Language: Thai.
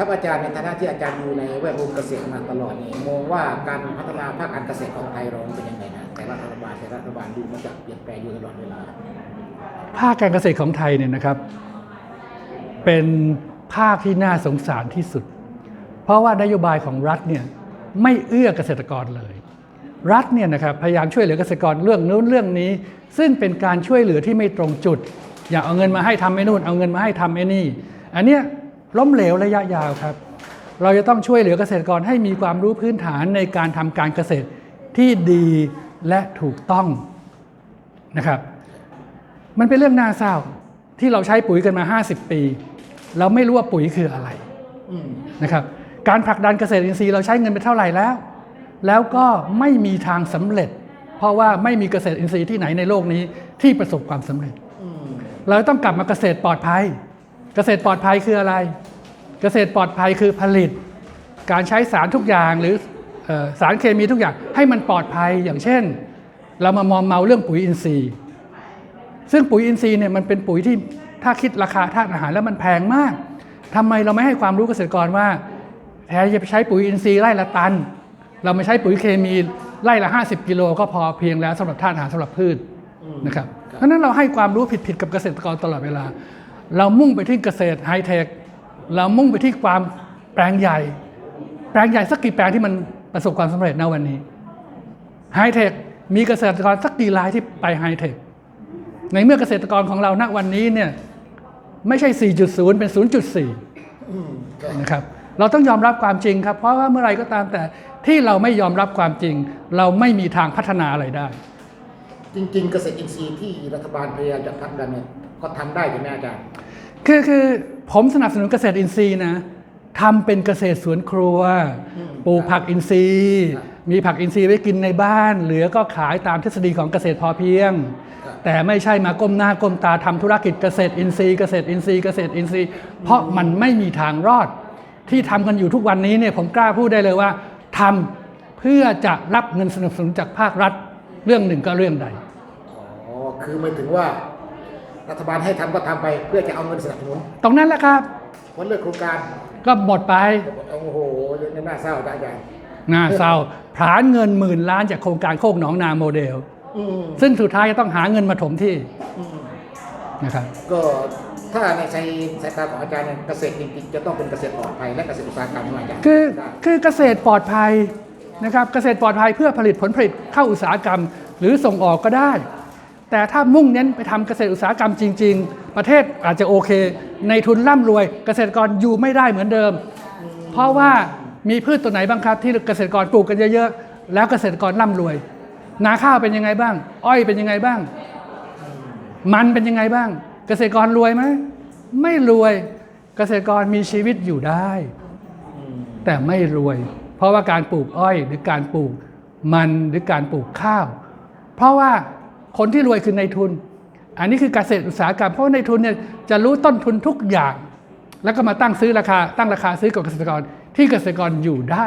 ครับอาจารย์ในฐานะที่อาจารย์อยู่ในแวดวงเกษตรมาตลอดนี่มองว่าการพัฒนาภาคการเกษตรของไทยเราเป็นยังไงนะแต่ละรัฐบาลแต่ละรัฐบาลดูมันจะเปลี่ยนแปลงอยู่ตลอดเวลาภาคการเกษตรของไทยเนี่ยนะครับ เป็นภาคที่น่าสงสารที่สุด เพราะว่านโยบายของรัฐเนี่ยไม่เอื้อเกษตรกรเลย รัฐเนี่ยนะครับพยายามช่วยเหลือเกษตรกรเรื่องนู้นเรื่องนี้ ซึ่งเป็นการช่วยเหลือที่ไม่ตรงจุด อยากเอาเงินมาให้ทำไอ้นู่นเอาเงินมาให้ทำไอ้นี่ อันเนี้ย ล้มเหลวระยะยาวครับ เราจะต้องช่วยเหลือเกษตรกรให้มีความรู้พื้นฐานในการทำการเกษตรที่ดีและถูกต้องนะครับ มันเป็นเรื่องน่าเศร้าที่เราใช้ปุ๋ยกันมา 50 ปี เราไม่รู้ว่าปุ๋ยคืออะไรนะครับ การผลักดันเกษตรอินทรีย์เราใช้เงินไปเท่าไหร่แล้ว แล้วก็ไม่มีทางสำเร็จ เพราะว่าไม่มีเกษตรอินทรีย์ที่ไหนในโลกนี้ที่ประสบความสำเร็จ เราต้องกลับมาเกษตรปลอดภัย เกษตรปลอดภัยคืออะไร เกษตรปลอดภัยคือผลิต การใช้สารทุกอย่างหรือเออสารเคมีทุกอย่างให้มันปลอดภัยอย่างเช่น เรามามองเมาเรื่องปุ๋ยอินทรีย์ ซึ่งปุ๋ยอินทรีย์เนี่ยมันเป็นปุ๋ยที่ถ้าคิดราคาธาตุอาหารแล้วมันแพงมากทำไมเราไม่ให้ความรู้เกษตรกรว่าแทนจะไปใช้ปุ๋ยอินทรีย์ไร่ละตัน เราไม่ใช้ปุ๋ยเคมีไร่ละ 50 กิโลก็พอเพียงแล้วสำหรับธาตุอาหารสำหรับพืชนะครับเพราะฉะนั้นเราให้ความรู้ผิดๆกับเกษตรกรตลอดเวลา เรามุ่งไปที่เกษตรไฮเทค เรามุ่งไปที่ความแปลงใหญ่ แปลงใหญ่สักกี่แปลงที่มันประสบความสำเร็จณวันนี้ไฮเทคมีเกษตรกรสักกี่รายที่ไปไฮเทค ในเมื่อเกษตรกรของเราณวันนี้เนี่ยไม่ใช่ 4.0 เป็น 0.4 นะครับ เราต้องยอมรับความจริงครับ เพราะว่าเมื่อไรก็ตามแต่ที่เราไม่ยอมรับความจริง เราไม่มีทางพัฒนาอะไรได้ จริง ๆ เกษตรอินทรีย์ที่รัฐบาลพยายามจะผลักดันเนี่ย ก็ทำได้ใช่ไหมอาจารย์ คือคือผมสนับสนุนเกษตรอินทรีย์นะทำเป็นเกษตรสวนครัวอืมปลูกผักอินทรีย์ครับมีผักอินทรีย์ไว้กินในบ้าน เหลือก็ขายตามทฤษฎีของเกษตรพอเพียงครับแต่ไม่ใช่มาก้มหน้าก้มตาทำธุรกิจเกษตรอินทรีย์เกษตรอินทรีย์เกษตรอินทรีย์ เพราะมันไม่มีทางรอด ที่ทำกันอยู่ทุกวันนี้เนี่ยผมกล้าพูดได้เลยว่าทำเพื่อจะรับเงินสนับสนุนจากภาครัฐเรื่องหนึ่งก็เรื่องใด อ๋อ คือหมายถึงว่า รัฐบาลให้ทำก็ทำไปเพื่อจะเอาเงินสนับสนุน ตรงนั้นแหละครับวันเลือกโครงการก็หมดไปโอ้โหเรื่องนี้น่าเศร้าอาจารย์น่าเศร้าผลาญเงินหมื่นล้านจากโครงการโคกหนองนาโมเดลอืมซึ่งสุดท้ายจะต้องหาเงินมาถมที่อืมนะครับก็ถ้าในใจสายตาของอาจารย์เนี่ยเกษตรจริงๆจะต้องเป็นเกษตรปลอดภัยและเกษตรอุตสาหกรรมด้วยอาจารย์คือได้คือเกษตรปลอดภัยนะครับ เกษตรปลอดภัยเพื่อผลิตผลผลิตเข้าอุตสาหกรรม หรือส่งออกก็ได้ แต่ถ้ามุ่งเน้นไปทำเกษตรอุตสาหกรรมจริง ๆ ประเทศอาจจะโอเค ในทุนร่ำรวยเกษตรกรอยู่ไม่ได้เหมือนเดิม เพราะว่ามีพืชตัวไหนบ้างครับ ที่เกษตรกรปลูกกันเยอะๆแล้วเกษตรกรร่ำรวย นาข้าวเป็นยังไงบ้าง อ้อยเป็นยังไงบ้าง มันเป็นยังไงบ้าง เกษตรกรรวยไหมไม่รวยเกษตรกรมีชีวิตอยู่ได้ แต่ไม่รวย เพราะว่าการปลูกอ้อยหรือการปลูกมันหรือการปลูกข้าว เพราะว่า คนที่รวยคือในทุน อันนี้คือเกษตรอุตสาหกรรมเพราะว่าในทุนเนี่ยจะรู้ต้นทุนทุกอย่าง แล้วก็มาตั้งซื้อราคาตั้งราคาซื้อกับเกษตรกรที่เกษตรกรอยู่ได้